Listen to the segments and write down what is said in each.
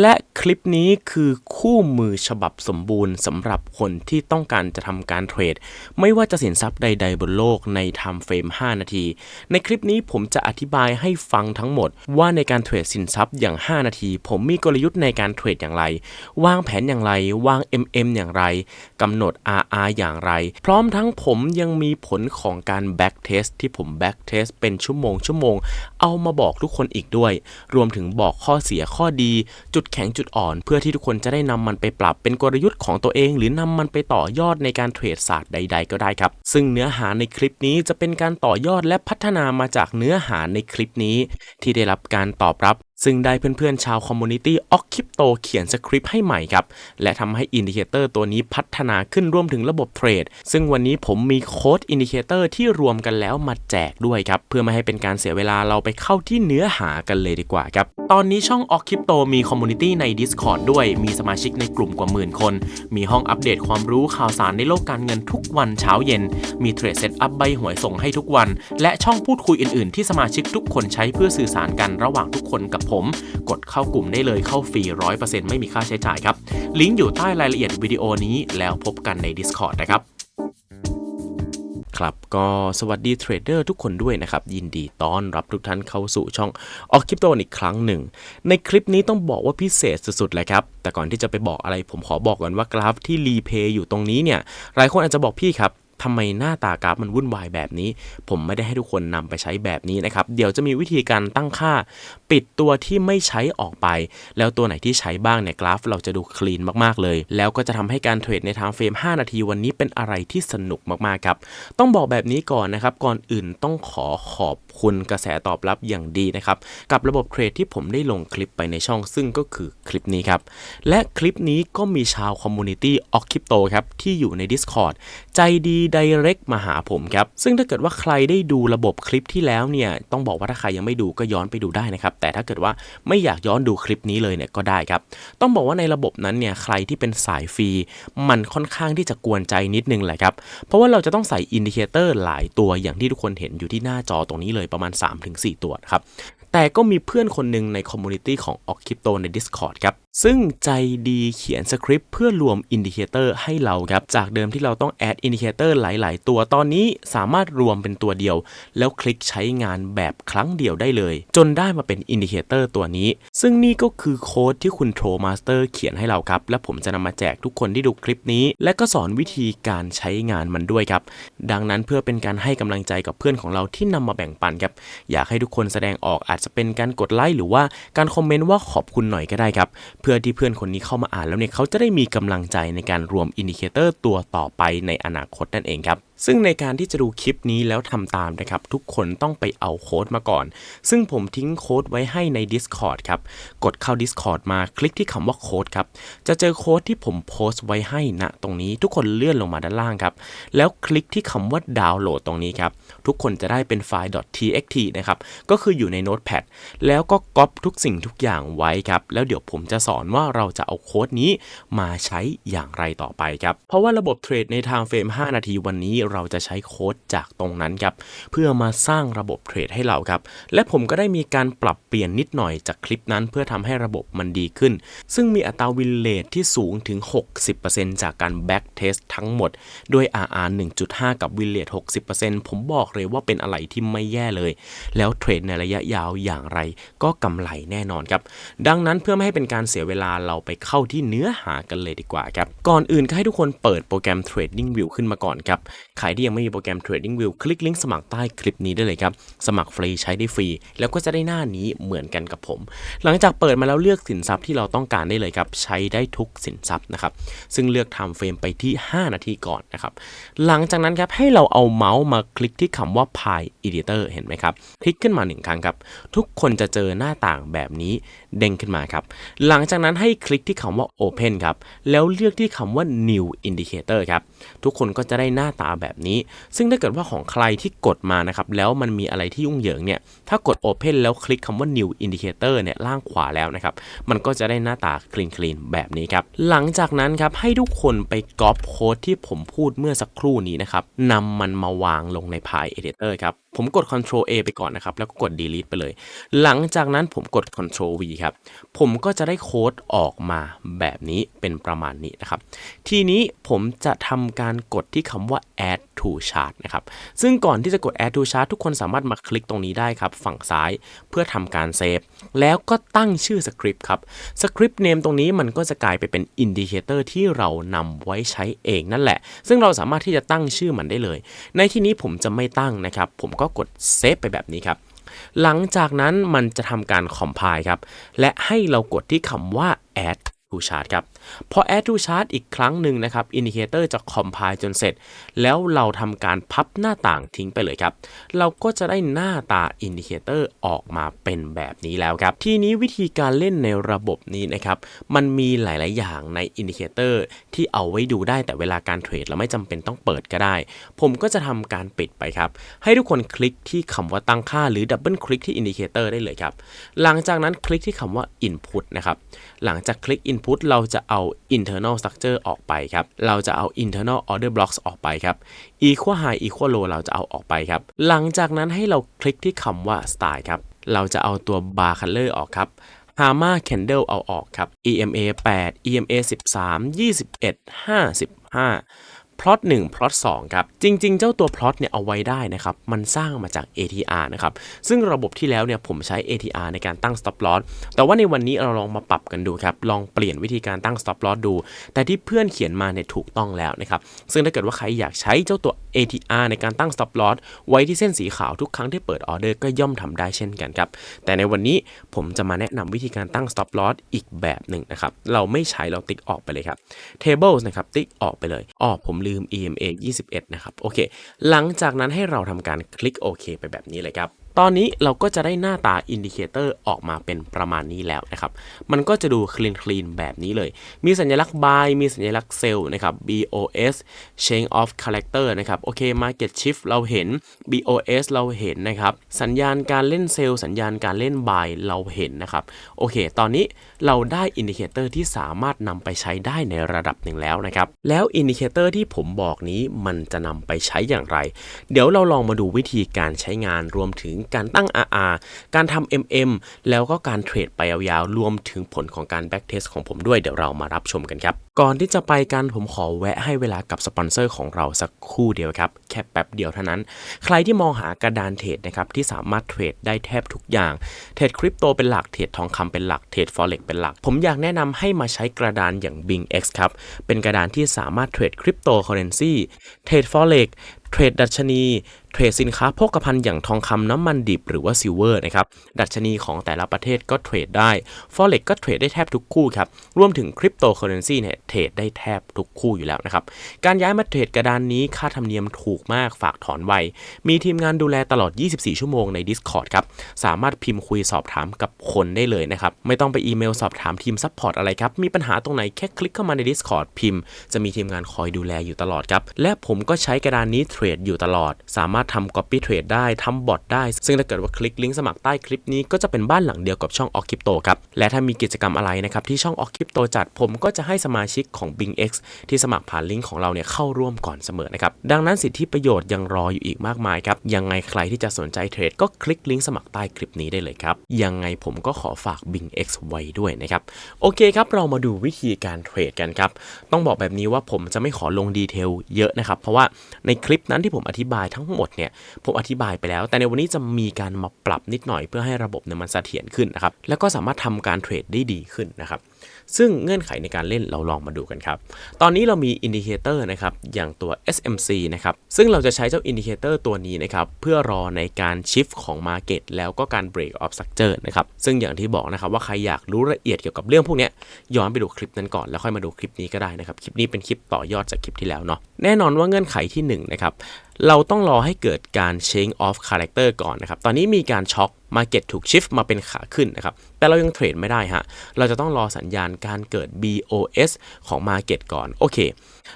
และคลิปนี้คือคู่มือฉบับสมบูรณ์สำหรับคนที่ต้องการจะทำการเทรด ไม่ว่าจะสินทรัพย์ใด ๆ บนโลกในไทม์เฟรม5 นาที ในคลิปนี้ผมจะอธิบายให้ฟังทั้งหมด ว่าในการเทรดสินทรัพย์อย่าง 5 นาที ผมมีกลยุทธ์ในการเทรดอย่างไร วางแผนอย่างไร วาง MM อย่างไรกำหนด RR อย่างไร พร้อมทั้งผมยังมีผลของการ back test ที่ผม back test เป็นชั่วโมงชั่วโมง เอามาบอกทุกคนอีกด้วย รวมถึงบอกข้อเสียข้อดี จุดแข็งจุดอ่อน เพื่อที่ทุกคนจะได้นำมันไปปรับเป็นกลยุทธ์ของตัวเอง หรือนำมันไปต่อยอดในการเทรดศาสตร์ใด ๆ ก็ได้ครับ ซึ่งเนื้อหาในคลิปนี้จะเป็นการต่อยอดและพัฒนามาจากเนื้อหาในคลิปนี้ ที่ได้รับการตอบรับซึ่งได้เพื่อนๆชาวคอมมูนิตี้ออกคริปโตเขียนสคริปต์ให้ใหม่ครับ และทำให้อินดิเคเตอร์ตัวนี้พัฒนาขึ้นรวมถึงระบบเทรด ซึ่งวันนี้ผมมีโค้ดอินดิเคเตอร์ที่รวมกันแล้วมาแจกด้วยครับ เพื่อไม่ให้เป็นการเสียเวลาเราไปเข้าที่เนื้อหากันเลยดีกว่าครับ ตอนนี้ช่องออกคริปโตมีคอมมูนิตี้ใน Discord ด้วย มีสมาชิกในกลุ่มกว่าหมื่นคน มีห้องอัปเดตความรู้ข่าวสารในโลกการเงินทุกวันเช้าเย็น มีเทรดเซตอัพใบหวยส่งให้ทุกวัน และช่องพูดคุยอื่น ๆ ที่สมาชิกทุกคนใช้เพื่อสื่อสารกันระหว่างทุกคนกับผม กดเข้ากลุ่มได้เลยเข้าฟรี 100%ไม่มีค่าใช้จ่ายครับ ลิงก์อยู่ใต้รายละเอียดวิดีโอนี้แล้วพบกันใน Discord นะครับครับก็สวัสดีเทรดเดอร์ทุกคนด้วยนะครับ ยินดีต้อนรับทุกท่านเข้าสู่ช่องออกคริปโตอีกครั้งหนึ่ง ในคลิปนี้ต้องบอกว่าพิเศษสุดๆเลยครับ แต่ก่อนที่จะไปบอกอะไรผมขอบอกก่อนว่ากราฟที่รีเพย์อยู่ตรงนี้เนี่ย หลายคนอาจจะบอกพี่ครับ ทำไมหน้าตากราฟมันวุ่นวายแบบนี้ ผมไม่ได้ให้ทุกคนนำไปใช้แบบนี้นะครับ เดี๋ยวจะมีวิธีการตั้งค่า ปิดตัวที่ไม่ใช้ออกไป แล้วตัวไหนที่ใช้บ้างเนี่ยกราฟ เราจะดูคลีนมากๆเลย แล้วก็จะทำให้การเทรดในทม์เฟรม 5 นาทีวันนี้เป็นอะไรที่สนุกมากๆครับ ต้องบอกแบบนี้ก่อนนะครับ ก่อนอื่นต้องขอขอบคุณกระแสตอบรับอย่างดีนะครับ กับระบบเทรดที่ผมได้ลงคลิปไปในช่องซึ่งก็คือคลิปนี้ครับ และคลิปนี้ก็มีชาวคอมมูนิตี้ออกคริปโตครับที่อยู่ใน Discord ใจดีไดเรกมาหาผมครับ ซึ่งถ้าเกิดว่าใครได้ดูระบบคลิปที่แล้วเนี่ย ต้องบอกว่าถ้าใครยังไม่ดูก็ย้อนไปดูได้นะครับ แต่ถ้าเกิดว่าไม่อยากย้อนดูคลิปนี้เลยเนี่ยก็ได้ครับ ต้องบอกว่าในระบบนั้นเนี่ย ใครที่เป็นสายฟรี มันค่อนข้างที่จะกวนใจนิดนึงแหละครับ เพราะว่าเราจะต้องใส่อินดิเคเตอร์หลายตัวอย่างที่ทุกคนเห็นอยู่ที่หน้าจอตรงนี้เลยประมาณ 3-4 ตัวครับแต่ก็มีเพื่อนคนหนึ่งในคอมมูนิตี้ของออกคริปโตใน Discord ครับ ซึ่งใจดีเขียนสคริปต์เพื่อรวมอินดิเคเตอร์ให้เราครับ จากเดิมที่เราต้องแอดอินดิเคเตอร์หลาย ๆ ตัวตอนนี้สามารถรวมเป็นตัวเดียว แล้วคลิกใช้งานแบบครั้งเดียวได้เลย จนได้มาเป็นอินดิเคเตอร์ตัวนี้ ซึ่งนี่ก็คือโค้ดที่คุณโทรมาสเตอร์เขียนให้เราครับ และผมจะนำมาแจกทุกคนที่ดูคลิปนี้ และก็สอนวิธีการใช้งานมันด้วยครับ ดังนั้นเพื่อเป็นการให้กำลังใจกับเพื่อนของเราที่นำมาแบ่งปันครับ อยากให้ทุกคนแสดงออกอาจจะเป็นการกดไลค์หรือว่าการคอมเมนต์ว่าขอบคุณหน่อยก็ได้ครับเพื่อที่เพื่อนคนนี้เข้ามาอ่านแล้วเนี่ยเขาจะได้มีกำลังใจในการรวมอินดิเคเตอร์ตัวต่อไปในอนาคตนั่นเองครับซึ่งในการที่จะดูคลิปนี้แล้วทำตามนะครับ ทุกคนต้องไปเอาโค้ดมาก่อน ซึ่งผมทิ้งโค้ดไว้ให้ใน Discord ครับ กดเข้า Discord มาคลิกที่คำว่าโค้ดครับ จะเจอโค้ดที่ผมโพสต์ไว้ให้ณตรงนี้ทุกคนเลื่อนลงมาด้านล่างครับ แล้วคลิกที่คำว่าดาวน์โหลดตรงนี้ครับ ทุกคนจะได้เป็นไฟล์ .txt นะครับ ก็คืออยู่ใน Notepad แล้วก็ก๊อปทุกสิ่งทุกอย่างไว้ครับ แล้วเดี๋ยวผมจะสอนว่าเราจะเอาโค้ดนี้มาใช้อย่างไรต่อไปครับ เพราะว่าระบบเทรดใน Time Frame 5นาทีวันนี้เราจะใช้โค้ดจากตรงนั้นครับเพื่อมาสร้างระบบเทรดให้เราครับและผมก็ได้มีการปรับเปลี่ยนนิดหน่อยจากคลิปนั้นเพื่อทำให้ระบบมันดีขึ้น ซึ่งมีอัตราวินเลทที่สูงถึง 60%จากการแบ็กเทสทั้งหมด ด้วย RR 1.5 กับวินเลท60%ผมบอกเลยว่าเป็นอะไรที่ไม่แย่เลย แล้วเทรดในระยะยาวอย่างไรก็กำไรแน่นอนครับ ดังนั้นเพื่อไม่ให้เป็นการเสียเวลาเราไปเข้าที่เนื้อหากันเลยดีกว่าครับ ก่อนอื่นก็ให้ทุกคนเปิดโปรแกรม Trading View ขึ้นมาก่อนครับใครที่ยังไม่มีโปรแกรม Trading View คลิกลิงก์สมัครใต้คลิปนี้ได้เลยครับ สมัครฟรีใช้ได้ฟรี แล้วก็จะได้หน้านี้เหมือนกันกับผม หลังจากเปิดมาแล้วเลือกสินทรัพย์ที่เราต้องการได้เลยครับ ใช้ได้ทุกสินทรัพย์นะครับ ซึ่งเลือก Time Frame ไปที่ 5 นาทีก่อนนะครับ หลังจากนั้นครับให้เราเอาเมาส์มาคลิกที่คำว่า Pie Editor เห็นไหมครับ คลิกขึ้นมาหนึ่งครั้งครับ ทุกคนจะเจอหน้าต่างแบบนี้เด้งขึ้นมาครับ หลังจากนั้นให้คลิกที่คำว่า Open ครับ แล้วเลือกที่คำว่า New Indicator ครับ ทุกคนก็จะได้หน้าตาแบบนี้ ซึ่งถ้าเกิดว่าของใครที่กดมานะครับ แล้วมันมีอะไรที่ยุ่งเหยิงเนี่ย ถ้ากด Open แล้วคลิกคำว่า New Indicator เนี่ยล่างขวาแล้วนะครับ มันก็จะได้หน้าตาคลีนคลีนแบบนี้ครับ หลังจากนั้นครับให้ทุกคนไปก๊อปโค้ดที่ผมพูดเมื่อสักครู่นี้นะครับนำมันมาวางลงใน Pie Editor ครับผมกด Ctrl A ไปก่อนนะครับ แล้วก็กด delete ไปเลย หลังจากนั้นผมกด Ctrl V ครับ ผมก็จะได้โค้ดออกมาแบบนี้เป็นประมาณนี้นะครับ ทีนี้ผมจะทำการกดที่คำว่า add to chart นะครับ ซึ่งก่อนที่จะกด add to chart ทุกคนสามารถมาคลิกตรงนี้ได้ครับ ฝั่งซ้ายเพื่อทำการเซฟ แล้วก็ตั้งชื่อสคริปต์ครับ สคริปต์เนมตรงนี้มันก็จะกลายไปเป็นอินดิเคเตอร์ที่เรานำไว้ใช้เองนั่นแหละ ซึ่งเราสามารถที่จะตั้งชื่อมันได้เลย ในที่นี้ผมจะไม่ตั้งนะครับ ผมก็กดเซฟไปแบบนี้ครับหลังจากนั้นมันจะทำการ compile ครับ และให้เรากดที่คำว่า add to chart ครับ พอ add to chart อีกครั้งหนึ่งนะครับ indicator จะ compile จนเสร็จ แล้วเราทำการพับหน้าต่างทิ้งไปเลยครับ เราก็จะได้หน้าตา indicator ออกมาเป็นแบบนี้แล้วครับ ทีนี้วิธีการเล่นในระบบนี้นะครับ มันมีหลาย ๆ อย่างใน indicator ที่เอาไว้ดูได้แต่เวลาการเทรดเราไม่จำเป็นต้องเปิดก็ได้ ผมก็จะทำการปิดไปครับ ให้ทุกคนคลิกที่คำว่าตั้งค่าหรือดับเบิลคลิกที่ indicator ได้เลยครับ หลังจากนั้นคลิกที่คำว่า input นะครับ หลังจากคลิก input เราจะเอาเอา internal structure ออกไปครับ เราจะเอา internal order blocks ออกไปครับ equal high equal low เราจะเอาออกไปครับ หลังจากนั้นให้เราคลิกที่คำว่า style ครับ เราจะเอาตัว bar color ออกครับ Hama Candle เอาออกครับ EMA 8 EMA 13 21 55 plot 1 plot 2ครับจริง ๆ เจ้าตัว plot เนี่ยเอาไว้ได้นะครับมันสร้างมาจาก ATR นะครับซึ่งระบบที่แล้วเนี่ยผมใช้ ATR ในการตั้ง stop loss แต่ว่าในวันนี้เราลองมาปรับกันดูครับลองเปลี่ยนวิธีการตั้ง stop loss ดู แต่ที่เพื่อนเขียนมาเนี่ยถูกต้องแล้วนะครับซึ่งถ้าเกิดว่าใครอยากใช้เจ้าตัว ATR ในการตั้ง stop loss ไว้ที่เส้นสีขาวทุกครั้งที่เปิดออเดอร์ก็ย่อมทำได้เช่นกันครับแต่ในวันนี้ผมจะมาแนะนำวิธีการตั้ง stop loss อีกแบบหนึ่งนะครับเราไม่ใช้เราติ๊กออกไปเลยครับ tables นะครับติ๊กออกไปเลยอ๋อผมลืม EMA 21 นะครับ โอเค หลังจากนั้นให้เราทำการคลิกโอเคไปแบบนี้เลยครับ ตอนนี้เราก็จะได้หน้าตาอินดิเคเตอร์ออกมาเป็นประมาณนี้แล้วนะครับ มันก็จะดูคลีนคลีนแบบนี้เลย มีสัญลักษณ์ buy มีสัญลักษณ์ sell นะครับ BOS change of character นะครับ โอเค market shift เราเห็น BOS เราเห็นนะครับ สัญญาณการเล่น sell สัญญาณการเล่น buy เราเห็นนะครับ โอเค ตอนนี้เราได้อินดิเคเตอร์ที่สามารถนำไปใช้ได้ในระดับหนึ่งแล้วนะครับ แล้วอินดิเคเตอร์ที่ผมบอกนี้มันจะนำไปใช้อย่างไร เดี๋ยวเราลองมาดูวิธีการใช้งานรวมถึงการตั้ง RR การทำ MM แล้วก็การเทรดไปยาวๆ รวมถึงผลของการ back test ของผมด้วยเดี๋ยวเรามารับชมกันครับ ก่อนที่จะไปกันผมขอแวะให้เวลากับสปอนเซอร์ของเราสักครู่เดียวครับ แค่แป๊บเดียวเท่านั้น ใครที่มองหากระดานเทรดนะครับที่สามารถเทรดได้แทบทุกอย่าง เทรดคริปโตเป็นหลัก เทรดทองคำเป็นหลัก เทรด forex เป็นหลัก ผมอยากแนะนำให้มาใช้กระดานอย่าง BingX ครับ เป็นกระดานที่สามารถเทรดคริปโตเคอเรนซีเทรด forex เทรดดัชนี เทรดสินค้าโภคภัณฑ์อย่างทองคำน้ำมันดิบหรือว่าซิลเวอร์นะครับดัชนีของแต่ละประเทศก็เทรดได้ Forex ก็เทรดได้แทบทุกคู่ครับรวมถึงคริปโตเคอเรนซีเนี่ยเทรดได้แทบทุกคู่อยู่แล้วนะครับการย้ายมาเทรดกระดานนี้ค่าธรรมเนียมถูกมากฝากถอนไว มีทีมงานดูแลตลอด 24 ชั่วโมงใน Discord ครับสามารถพิมพ์คุยสอบถามกับคนได้เลยนะครับไม่ต้องไปอีเมลสอบถามทีมซัพพอร์ตอะไรครับมีปัญหาตรงไหนแค่คลิกเข้ามาใน Discord พิมพ์ จะมีทีมงานคอยดูแลอยู่ตลอดครับและผมก็ใช้กระดานนี้เทรดอยู่ตลอด สามารถทำ copy trade ได้ทำบอทได้ ซึ่งถ้าเกิดว่าคลิกลิงก์สมัครใต้คลิปนี้ก็จะเป็นบ้านหลังเดียวกับช่อง o c c r y p t o ครับ และถ้ามีกิจกรรมอะไรนะครับที่ช่อง o c c r y p t o จัดผมก็จะให้สมาชิกของ BingX ที่สมัครผ่านลิงก์ของเราเนี่ยเข้าร่วมก่อนเสมอนะครับ ดังนั้นสิทธิประโยชน์ยังรออยู่อีกมากมายครับ ยังไงใครที่จะสนใจเทรดก็คลิกลิงก์สมัครใต้คลิปนี้ได้เลยครับ ยังไงผมก็ขอฝาก BingX ไว้ด้วยนะครับ โอเคครับ เรามาดูวิธีการเทรดกันครับ ต้องบอกแบบนี้ว่าผมจะไม่ขอลงดีเทลเยอะนะครับ เพราะว่าในคลิปนั้นที่ผมอธิบายทั้งหมดเนี่ยผมอธิบายไปแล้ว แต่ในวันนี้จะมีการมาปรับนิดหน่อยเพื่อให้ระบบเนี่ยมันเสถียรขึ้นนะครับแล้วก็สามารถทำการเทรดได้ดีขึ้นนะครับซึ่งเงื่อนไขในการเล่นเราลองมาดูกันครับ ตอนนี้เรามีอินดิเคเตอร์นะครับอย่างตัว SMC นะครับซึ่งเราจะใช้เจ้าอินดิเคเตอร์ตัวนี้นะครับเพื่อรอในการชิฟของ Market แล้วก็การ Break of Structure นะครับซึ่งอย่างที่บอกนะครับว่าใครอยากรู้ละเอียดเกี่ยวกับเรื่องพวกนี้ยย้อนไปดูคลิปนั้นก่อนแล้วค่อยมาดูคลิปนี้ก็ได้นะครับคลิปนี้เป็นคลิปต่อยอดจากคลิปที่แล้วเนาะแน่นอนว่าเงื่อนไขที่1นะครับ เราต้องรอให้เกิดการ change of character ก่อนนะครับ ตอนนี้มีการช็อค Market ถูก shift มาเป็นขาขึ้นนะครับ แต่เรายังเทรดไม่ได้ฮะ เราจะต้องรอสัญญาณการเกิด BOS ของ Market ก่อน โอเค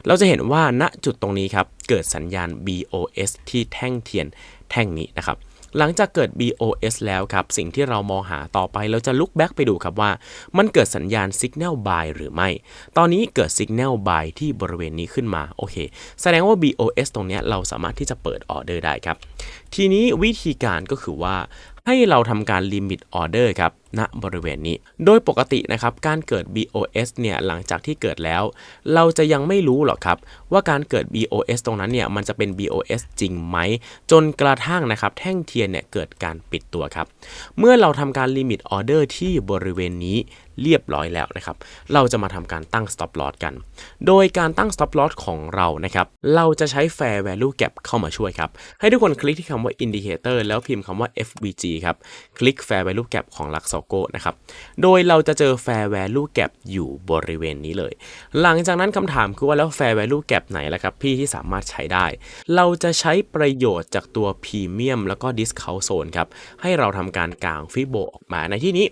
เราจะเห็นว่าณจุดตรงนี้ครับ เกิดสัญญาณ BOS ที่แท่งเทียนแท่งนี้นะครับ หลังจากเกิด BOS แล้วครับ สิ่งที่เรามองหาต่อไปเราจะลุกแบ็กไปดูครับว่า มันเกิดสัญญาณ Signal Buy หรือไม่ ตอนนี้เกิด Signal Buy ที่บริเวณนี้ขึ้นมาโอเค แสดงว่า BOS ตรงนี้เราสามารถที่จะเปิดออเดอร์ได้ครับ ทีนี้วิธีการก็คือว่าให้เราทำการลิมิตออเดอร์ครับณบริเวณนี้ โดยปกตินะครับการเกิด BOS เนี่ยหลังจากที่เกิดแล้ว เราจะยังไม่รู้หรอกครับ ว่าการเกิด BOS ตรงนั้นเนี่ยมันจะเป็น BOS จริงไหม จนกระทั่งนะครับแท่งเทียนเนี่ยเกิดการปิดตัวครับ เมื่อเราทำการลิมิตออเดอร์ที่บริเวณนี้เรียบร้อยแล้วนะครับ เราจะมาทำการตั้ง stop loss กัน โดยการตั้ง stop loss ของเรานะครับ เราจะใช้ fair value gap เข้ามาช่วยครับ ให้ทุกคนคลิกที่คำว่า indicator แล้วพิมพ์คำว่า FVG ครับ คลิก fair value gap ของ Luxogo นะครับ โดยเราจะเจอ fair value gap อยู่บริเวณนี้เลย หลังจากนั้นคำถามคือว่าแล้ว fair value gap ไหนล่ะครับ พี่ที่สามารถใช้ได้ เราจะใช้ประโยชน์จากตัว premium แล้วก็ discount zone ครับ ให้เราทำการกางฟิโบออกมาในที่นี้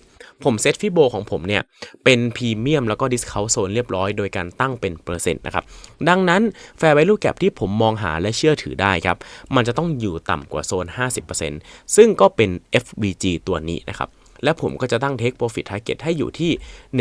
ผมเซตฟิโบของผมเนี่ย เป็นพรีเมียมแล้วก็ discount zone เรียบร้อยโดยการตั้งเป็นเปอร์เซ็นต์นะครับ ดังนั้น fair value gap ที่ผมมองหาและเชื่อถือได้ครับ มันจะต้องอยู่ต่ำกว่าโซน 50%ซึ่งก็เป็น FBG ตัวนี้นะครับ และผมก็จะตั้ง take profit target ให้อยู่ที่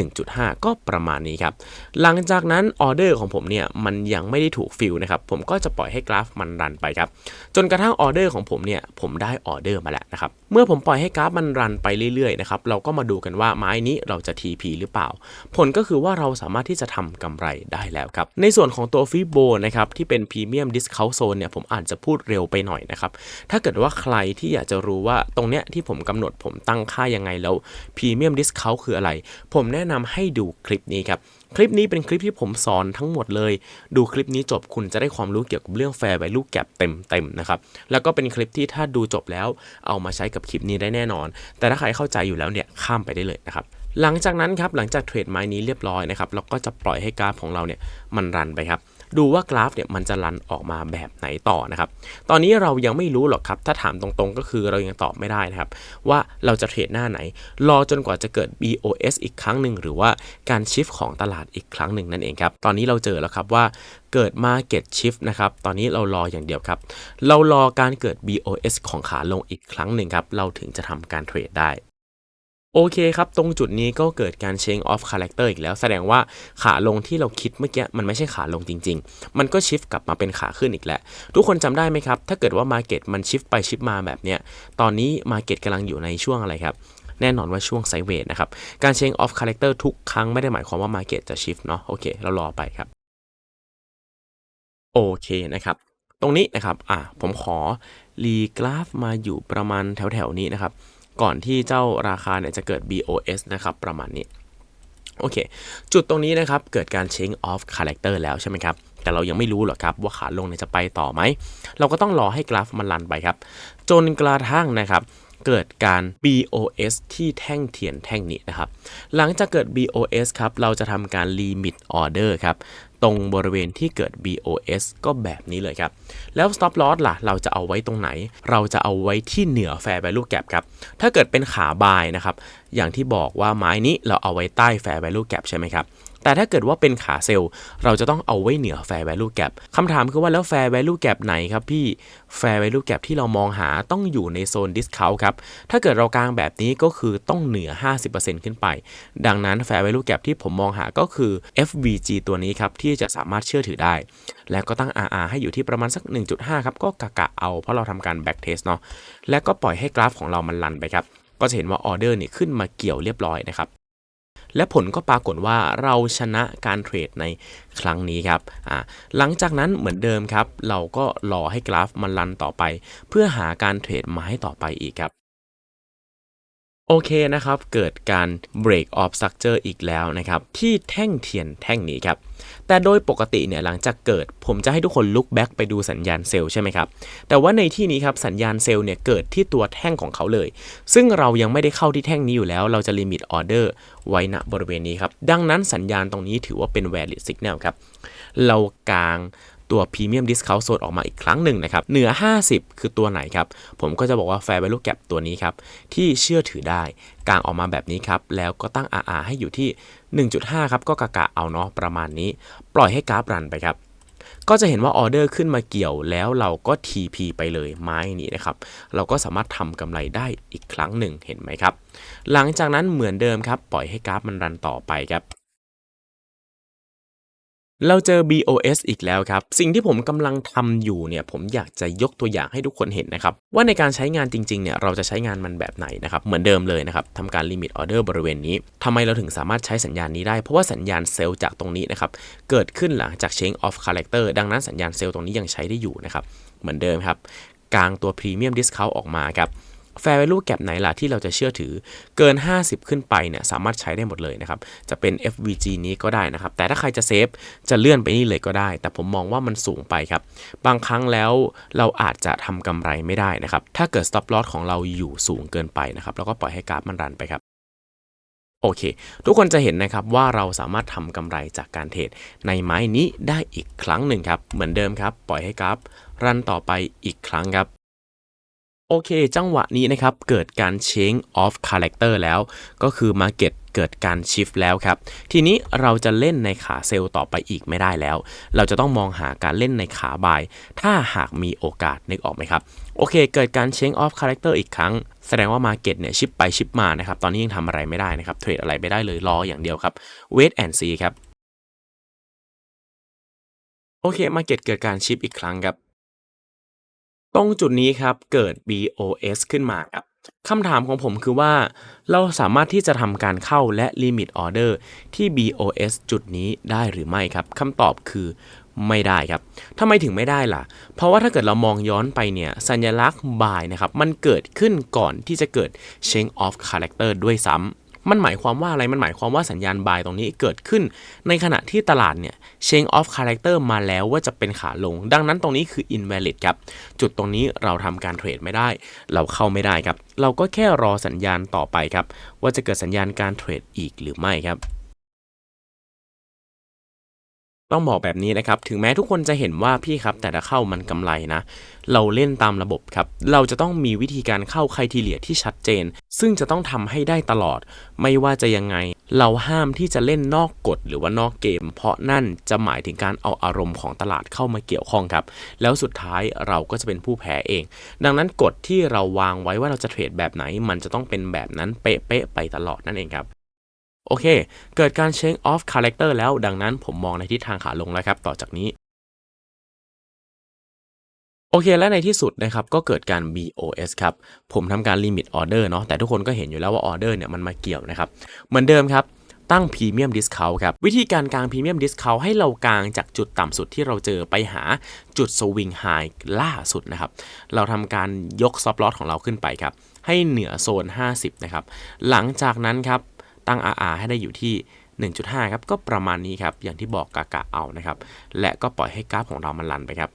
1.5 ก็ประมาณนี้ครับ หลังจากนั้นออเดอร์ของผมเนี่ยมันยังไม่ได้ถูกฟิลนะครับ ผมก็จะปล่อยให้กราฟมันรันไปครับ จนกระทั่งออเดอร์ของผมเนี่ยผมได้ออเดอร์มาแล้วนะครับ เมื่อผมปล่อยให้กราฟมันรันไปเรื่อยๆนะครับ เราก็มาดูกันว่าไม้นี้เราจะ TP หรือเปล่า ผลก็คือว่าเราสามารถที่จะทำกำไรได้แล้วครับ ในส่วนของตัวฟิโบนะครับที่เป็น Premium Discount Zone เนี่ยผมอาจจะพูดเร็วไปหน่อยนะครับ ถ้าเกิดว่าใครที่อยากจะรู้ว่าตรงเนี้ยที่ผมกำหนดผมตั้งค่ายังไงแล้ว Premium Discount คืออะไร ผมแนะนำให้ดูคลิปนี้ครับคลิปนี้เป็นคลิปที่ผมสอนทั้งหมดเลย ดูคลิปนี้จบคุณจะได้ความรู้เกี่ยวกับเรื่อง Fair Value Gap เต็มๆนะครับ แล้วก็เป็นคลิปที่ถ้าดูจบแล้วเอามาใช้กับคลิปนี้ได้แน่นอน แต่ถ้าใครเข้าใจอยู่แล้วเนี่ยข้ามไปได้เลยนะครับ หลังจากนั้นครับหลังจากเทรดไม้นี้เรียบร้อยนะครับเราก็จะปล่อยให้กราฟของเราเนี่ยมันรันไปครับ ดูว่ากราฟเนี่ยมันจะรันออกมาแบบไหนต่อนะครับ ตอนนี้เรายังไม่รู้หรอกครับ ถ้าถามตรงๆ ก็คือเรายังตอบไม่ได้นะครับ ว่าเราจะเทรดหน้าไหน รอจนกว่าจะเกิด BOS อีกครั้งหนึ่งหรือว่าการชิฟของตลาดอีกครั้งหนึ่งนั่นเองครับ ตอนนี้เราเจอแล้วครับว่าเกิด Market Shift นะครับ ตอนนี้เรารออย่างเดียวครับ เรารอการเกิด BOS ของขาลงอีกครั้งหนึ่งครับ เราถึงจะทำการเทรดได้ โอเคครับ ตรงจุดนี้ก็เกิดการ change of character อีกแล้ว แสดงว่าขาลงที่เราคิดเมื่อกี้มันไม่ใช่ขาลงจริง ๆ มันก็ชิฟกลับมาเป็นขาขึ้นอีกแล้ว ทุกคนจำได้ไหมครับ ถ้าเกิดว่า Market มันชิฟไปชิฟมาแบบเนี้ย ตอนนี้ Market กำลังอยู่ในช่วงอะไรครับแน่นอนว่าช่วงไซเวทนะครับ การ change of character ทุกครั้งไม่ได้หมายความว่า Market จะชิฟเนาะโอเค เรารอไปครับ โอเคนะครับ ตรงนี้นะครับอะผมขอรีกราฟมาอยู่ประมาณแถวๆนี้นะครับ ก่อนที่เจ้าราคาเนี่ยจะเกิด BOS นะครับประมาณนี้โอเค จุดตรงนี้นะครับ เกิดการ change of character แล้วใช่ไหมครับ แต่เรายังไม่รู้หรอกครับว่าขาลงเนี่ยจะไปต่อไหม เราก็ต้องรอให้กราฟมันรันไปครับ จนกระทั่งนะครับ เกิดการ BOS ที่แท่งเทียนแท่งนี้นะครับ หลังจากเกิด BOS ครับ เราจะทำการ limit order ครับ ตรงบริเวณที่เกิด BOS ก็แบบนี้เลยครับ แล้ว stop loss ล่ะ เราจะเอาไว้ตรงไหน เราจะเอาไว้ที่เหนือ fair value gap ครับ ถ้าเกิดเป็นขาบายนะครับ อย่างที่บอกว่าไม้นี้เราเอาไว้ใต้ fair value gap ใช่ไหมครับ แต่ถ้าเกิดว่าเป็นขาเซลล์เราจะต้องเอาไว้เหนือ fair value gap คำถามคือว่าแล้ว fair value gap ไหนครับพี่ fair value gap ที่เรามองหาต้องอยู่ในโซน discount ครับ ถ้าเกิดเรากางแบบนี้ก็คือต้องเหนือ 50%ขึ้นไป ดังนั้น fair value gap ที่ผมมองหาก็คือ FVG ตัวนี้ครับ ที่จะสามารถเชื่อถือได้ แล้วก็ตั้ง RR ให้อยู่ที่ประมาณสัก 1.5 ครับ ก็กะกะเอาเพราะเราทำการ back test เนาะแล้วก็ปล่อยให้กราฟของเรามันรันไปครับก็จะเห็นว่าออเดอร์นี่ขึ้นมาเกี่ยวเรียบร้อยนะครับ และผลก็ปรากฏว่าเราชนะการเทรดในครั้งนี้ครับหลังจากนั้นเหมือนเดิมครับ เราก็รอให้กราฟมันรันต่อไป เพื่อหาการเทรดไม้ต่อไปอีกครับ โอเคนะครับ เกิดการ break off structure อีกแล้วนะครับ ที่แท่งเทียนแท่งนี้ครับ แต่โดยปกติเนี่ยหลังจากเกิด ผมจะให้ทุกคน look back ไปดูสัญญาณเซลล์ใช่ไหมครับ แต่ว่าในที่นี้ครับสัญญาณเซลล์เนี่ยเกิดที่ตัวแท่งของเขาเลย ซึ่งเรายังไม่ได้เข้าที่แท่งนี้อยู่แล้ว เราจะ limit order ไว้ณบริเวณนี้ครับ ดังนั้นสัญญาณตรงนี้ถือว่าเป็น valid signal ครับ เรากาง ตัว Premium Discount Zone ออกมาอีกครั้งหนึ่งนะครับเหนือ 50 คือตัวไหนครับ ผมก็จะบอกว่า Fair Value Gap ตัวนี้ครับ ที่เชื่อถือได้กางออกมาแบบนี้ครับ แล้วก็ตั้ง RR ให้อยู่ที่ 1.5 ครับ ก็กะกะเอาเนาะประมาณนี้ ปล่อยให้กราฟรันไปครับก็จะเห็นว่าออเดอร์ขึ้นมาเกี่ยวแล้วเราก็ TP ไปเลยไม้นี้นะครับ เราก็สามารถทำกำไรได้อีกครั้งหนึ่งเห็นไหมครับ หลังจากนั้นเหมือนเดิมครับ ปล่อยให้กราฟมันรันต่อไปครับ เราเจอ BOS อีกแล้วครับ สิ่งที่ผมกำลังทำอยู่เนี่ย ผมอยากจะยกตัวอย่างให้ทุกคนเห็นนะครับ ว่าในการใช้งานจริงๆ เนี่ย เราจะใช้งานมันแบบไหนนะครับ เหมือนเดิมเลยนะครับทำการลิมิตออเดอร์บริเวณนี้ทำไมเราถึงสามารถใช้สัญญาณนี้ได้ เพราะว่าสัญญาณเซลล์จากตรงนี้นะครับ เกิดขึ้นหลังจาก change of character ดังนั้นสัญญาณเซลล์ตรงนี้ยังใช้ได้อยู่นะครับ เหมือนเดิมครับ กลางตัว premium discount ออกมาครับ fair value gap ไหนล่ะที่เราจะเชื่อถือเกิน 50 ขึ้นไปเนี่ยสามารถใช้ได้หมดเลยนะครับ จะเป็น FVG นี้ก็ได้นะครับ แต่ถ้าใครจะเซฟจะเลื่อนไปนี่เลยก็ได้ แต่ผมมองว่ามันสูงไปครับ บางครั้งแล้วเราอาจจะทำกำไรไม่ได้นะครับ ถ้าเกิด stop loss ของเราอยู่สูงเกินไปนะครับ แล้วก็ปล่อยให้กราฟมันรันไปครับโอเค ทุกคนจะเห็นนะครับว่าเราสามารถทำกำไรจากการเทรดในไม้นี้ได้อีกครั้งหนึ่งครับ เหมือนเดิมครับ ปล่อยให้กราฟรันต่อไปอีกครั้งครับ โอเค จังหวะนี้นะครับ เกิดการ change of character แล้ว ก็คือ market เกิดการ shift แล้วครับ ทีนี้เราจะเล่นในขาเซลล์ต่อไปอีกไม่ได้แล้ว เราจะต้องมองหาการเล่นในขาบาย ถ้าหากมีโอกาสนึกออกไหมครับ โอเค เกิดการ change of character อีกครั้ง แสดงว่า market เนี่ย ชิปไปชิปมานะครับ ตอนนี้ยังทำอะไรไม่ได้นะครับ เทรดอะไรไม่ได้เลย รออย่างเดียวครับ wait and see ครับ โอเค market เกิดการชิปอีกครั้งครับ ตรงจุดนี้ครับเกิด BOS ขึ้นมาครับคำถามของผมคือว่า เราสามารถที่จะทำการเข้าและลิมิตออเดอร์ที่ BOS จุดนี้ได้หรือไม่ครับคำตอบคือไม่ได้ครับทำไมถึงไม่ได้ล่ะ เพราะว่าถ้าเกิดเรามองย้อนไปเนี่ย สัญลักษณ์ buy นะครับ มันเกิดขึ้นก่อนที่จะเกิด change of character ด้วยซ้ำ มันหมายความว่าอะไร มันหมายความว่าสัญญาณบายตรงนี้เกิดขึ้น ในขณะที่ตลาดเนี่ยเชงออฟคาแรคเตอร์มาแล้วว่าจะเป็นขาลง ดังนั้นตรงนี้คือ invalid ครับ จุดตรงนี้เราทำการเทรดไม่ได้ เราเข้าไม่ได้ครับ เราก็แค่รอสัญญาณต่อไปครับ ว่าจะเกิดสัญญาณการเทรดอีกหรือไม่ครับ ต้องบอกแบบนี้นะครับ ถึงแม้ทุกคนจะเห็นว่าพี่ครับ แต่ละเข้ามันกำไรนะ เราเล่นตามระบบครับ เราจะต้องมีวิธีการเข้าใครทีเลียที่ชัดเจน ซึ่งจะต้องทำให้ได้ตลอด ไม่ว่าจะยังไง เราห้ามที่จะเล่นนอกกฎหรือว่านอกเกม เพราะนั่นจะหมายถึงการเอาอารมณ์ของตลาดเข้ามาเกี่ยวข้องครับ แล้วสุดท้ายเราก็จะเป็นผู้แพ้เอง ดังนั้นกฎที่เราวางไว้ว่าเราจะเทรดแบบไหน มันจะต้องเป็นแบบนั้นเป๊ะๆไปตลอดนั่นเองครับ โอเค เกิดการ change of character แล้ว ดังนั้นผมมองในทิศทางขาลงแล้วครับ ต่อจากนี้ โอเค และในที่สุดนะครับ ก็เกิดการ BOS ครับ ผมทำการ limit order เนาะ แต่ทุกคนก็เห็นอยู่แล้วว่า order เนี่ยมันมาเกี่ยวนะครับ เหมือนเดิมครับตั้ง Premium Discount ครับ วิธีการกาง Premium Discount ให้เรากางจากจุดต่ำสุดที่เราเจอไปหาจุด Swing High ล่าสุดนะครับ เราทำการยก Stop Loss ของเราขึ้นไปครับ ให้เหนือโซน 50 นะครับ หลังจากนั้นครับ ตั้ง RR ให้ได้อยู่ที่ 1.5 ครับ ก็ประมาณนี้ครับ อย่างที่บอกกะกะเอานะครับ และก็ปล่อยให้กราฟของเรามันรันไปครับ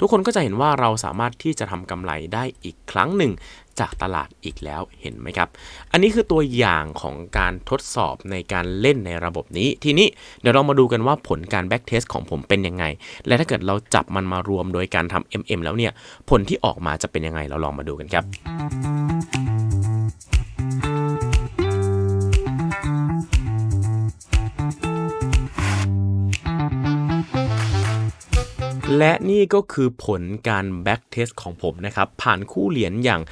ทุกคนก็จะเห็นว่าเราสามารถที่จะทำกำไรได้อีกครั้งหนึ่งจากตลาดอีกแล้วเห็นไหมครับ อันนี้คือตัวอย่างของการทดสอบในการเล่นในระบบนี้ ทีนี้เดี๋ยวเรามาดูกันว่าผลการแบ็กเทสของผมเป็นยังไง และถ้าเกิดเราจับมันมารวมโดยการทำ MM แล้วเนี่ย ผลที่ออกมาจะเป็นยังไงเราลองมาดูกันครับ และนี่ก็คือผลการ back test ของผมนะครับ ผ่านคู่เหรียญอย่าง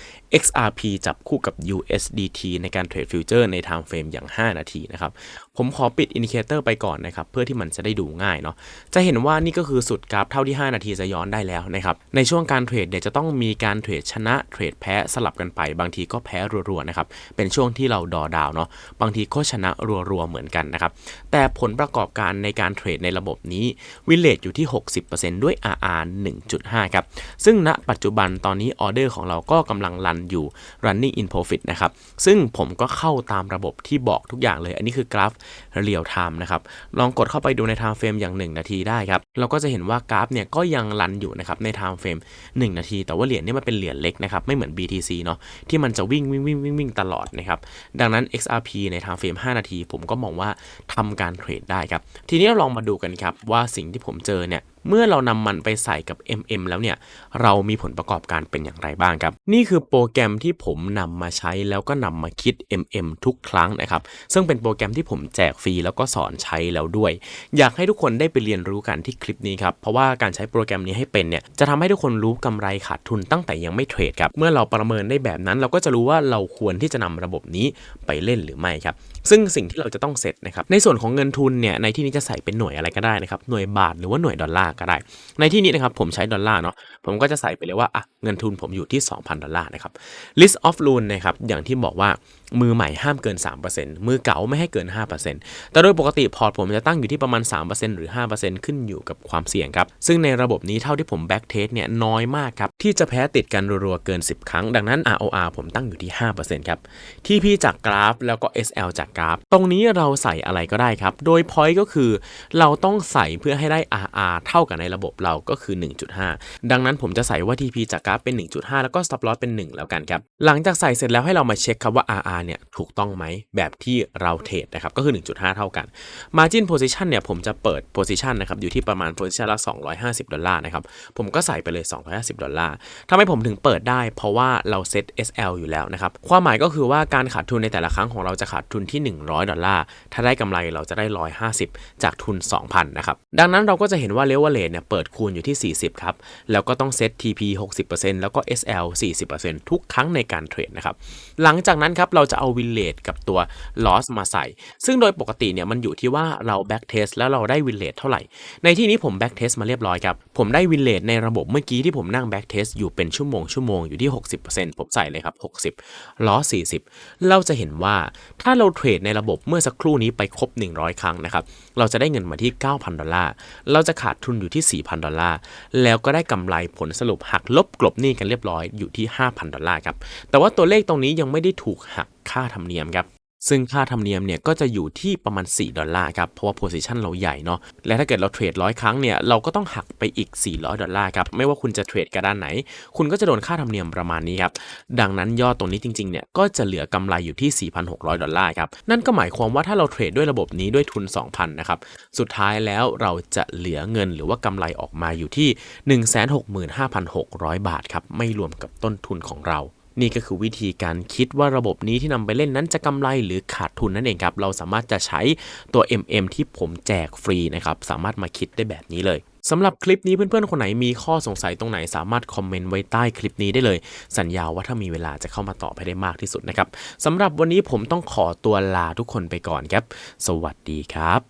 XRP จับคู่กับ USDT ในการเทรดฟิวเจอร์ใน time frame อย่าง 5 นาทีนะครับ ผมขอปิดอินดิเคเตอร์ไปก่อนนะครับ เพื่อที่มันจะได้ดูง่ายเนาะ จะเห็นว่านี่ก็คือสุดกราฟเท่าที่ 5 นาทีจะย้อนได้แล้วนะครับ ในช่วงการเทรดเดี๋ยวจะต้องมีการเทรดชนะเทรดแพ้สลับกันไป บางทีก็แพ้รัวๆนะครับ เป็นช่วงที่เราดอดาวเนาะ บางทีก็ชนะรัวๆเหมือนกันนะครับ แต่ผลประกอบการในการเทรดในระบบนี้วิเลตอยู่ที่ 60%ด้วย RR 1.5 ครับ ซึ่งณปัจจุบันตอนนี้ออเดอร์ของเราก็กำลังรันอยู่ running in profit นะครับ ซึ่งผมก็เข้าตามระบบที่บอกทุกอย่างเลย อันนี้คือกราฟเรียลไทม์นะครับ ลองกดเข้าไปดูในไทม์เฟรมอย่าง 1 นาทีได้ครับ เราก็จะเห็นว่ากราฟเนี่ยก็ยังรันอยู่นะครับในไทม์เฟรม1 นาที แต่ว่าเหรียญนี่มันเป็นเหรียญเล็กนะครับ ไม่เหมือน BTC เนาะที่มันจะวิ่งวิ่งวิ่งวิ่งวิ่งตลอดนะครับ ดังนั้น XRP ในไทม์เฟรม5นาที ผมก็มองว่าทำการเทรดได้ครับ ทีนี้เราลองมาดูกันครับว่าสิ่งที่ผมเจอเนี่ย เมื่อเรานำมันไปใส่กับ MM แล้วเนี่ย เรามีผลประกอบการเป็นอย่างไรบ้างครับ นี่คือโปรแกรมที่ผมนำมาใช้แล้วก็นำมาคิด MM ทุกครั้งนะครับ ซึ่งเป็นโปรแกรมที่ผมแจกฟรีแล้วก็สอนใช้แล้วด้วย อยากให้ทุกคนได้ไปเรียนรู้กันที่คลิปนี้ครับ เพราะว่าการใช้โปรแกรมนี้ให้เป็นเนี่ย จะทำให้ทุกคนรู้กำไรขาดทุนตั้งแต่ยังไม่เทรดครับ เมื่อเราประเมินได้แบบนั้น เราก็จะรู้ว่าเราควรที่จะนำระบบนี้ไปเล่นหรือไม่ครับ ซึ่งสิ่งที่เราจะต้องเสร็จนะครับในส่วนของเงินทุนเนี่ยในที่นี้จะใส่เป็นหน่วยอะไรก็ได้นะครับหน่วยบาทหรือว่าหน่วยดอลลาร์ก็ได้ ในที่นี้นะครับผมใช้ดอลลาร์เนาะผมก็จะใส่ไปเลยว่าอะเงินทุนผมอยู่ที่ 2,000 ดอลลาร์นะครับ list of loan นะครับอย่างที่บอกว่ามือใหม่ห้ามเกิน 3%มือเก่าไม่ให้เกิน 5%แต่โดยปกติพอร์ตผมจะตั้งอยู่ที่ประมาณ 3%หรือ 5%ขึ้นอยู่กับความเสี่ยงครับ ซึ่งในระบบนี้เท่าที่ผมแบ็กเทสเนี่ยน้อยมากครับ ที่จะแพ้ติดกันรัวๆเกิน 10 ครั้ง ดังนั้น ROR ผมตั้งอยู่ที่ 5%ครับ TP จากกราฟ แล้วก็ SL จากกราฟ ตรงนี้เราใส่อะไรก็ได้ครับ โดย point ก็คือเราต้องใส่เพื่อให้ได้ RR เท่ากับในระบบเราก็คือ 1.5 ดังนั้นผมจะใส่ว่า TP จากกราฟเป็น 1.5 แล้วก็ stop loss เป็น 1 แล้วกันครับ หลังจากใส่เสร็จแล้วให้เรามาเช็คครับว่า RR เนี่ยถูกต้องไหมแบบที่เราเทรดนะครับก็คือ 1.5 เท่ากัน Margin Position เนี่ยผมจะเปิด Position นะครับอยู่ที่ประมาณ Position ละ 250 ดอลลาร์นะครับผมก็ใส่ไปเลย 250 ดอลลาร์ทำไมผมถึงเปิดได้ เพราะว่าเราเซต SL อยู่แล้วนะครับความหมายก็คือว่าการขาดทุนในแต่ละครั้งของเราจะขาดทุนที่ 100 ดอลลาร์ถ้าได้กำไรเราจะได้ 150 จากทุน 2,000นะครับดังนั้นเราก็จะเห็นว่าเลเวลเลทเนี่ยเปิดคูณอยู่ที่ 40ครับแล้วก็ต้องเซต TP 60%แล้วก็ SL 40%ทุกครั้งในการเทรดนะครับหลังจากนั้นครับเราจะเอาวินเลทกับตัว loss มาใส่ ซึ่งโดยปกติเนี่ยมันอยู่ที่ว่าเรา back test แล้วเราได้วินเลทเท่าไหร่ ในที่นี้ผม back test มาเรียบร้อยครับ ผมได้วินเลทในระบบเมื่อกี้ที่ผมนั่ง back test อยู่เป็นชั่วโมงชั่วโมงอยู่ที่ 60%ผมใส่เลยครับ 60 loss 40 เราจะเห็นว่าถ้าเราเทรดในระบบเมื่อสักครู่นี้ไปครบ 100 ครั้งนะครับเราจะได้เงินมาที่ 9,000 ดอลลาร์ เราจะขาดทุนอยู่ที่ 4,000 ดอลลาร์ แล้วก็ได้กำไรผลสรุปหักลบกลบหนี้กันเรียบร้อยอยู่ที่ 5,000 ดอลลาร์ครับ แต่ว่าตัวเลขตรงนี้ยังไม่ได้ถูกหัก ค่าธรรมเนียมครับซึ่งค่าธรรมเนียมเนี่ยก็จะอยู่ที่ประมาณ 4 ดอลลาร์ครับ เพราะว่าโพซิชันเราใหญ่เนาะ และถ้าเกิดเราเทรดร้อยครั้งเนี่ยเราก็ต้องหักไปอีก 400 ดอลลาร์ครับ ไม่ว่าคุณจะเทรดกระด้านไหน คุณก็จะโดนค่าธรรมเนียมประมาณนี้ครับ ดังนั้นยอดตรงนี้จริงๆ เนี่ยก็จะเหลือกำไรอยู่ที่ 4,600 ดอลลาร์ครับ นั่นก็หมายความว่าถ้าเราเทรดด้วยระบบนี้ด้วยทุน 2,000 นะครับ สุดท้ายแล้วเราจะเหลือเงินหรือว่ากำไรออกมาอยู่ที่ 165,600 บาทครับ ไม่รวมกับต้นทุนของเรา นี่ก็คือวิธีการคิดว่าระบบนี้ที่นำไปเล่นนั้นจะกำไรหรือขาดทุนนั่นเองครับ เราสามารถจะใช้ตัว MM ที่ผมแจกฟรีนะครับ สามารถมาคิดได้แบบนี้เลยสำหรับคลิปนี้เพื่อนๆ คนไหนมีข้อสงสัยตรงไหนสามารถคอมเมนต์ไว้ใต้คลิปนี้ได้เลย สัญญาว่าถ้ามีเวลาจะเข้ามาตอบให้ได้มากที่สุดนะครับสำหรับวันนี้ผมต้องขอตัวลาทุกคนไปก่อนครับ สวัสดีครับ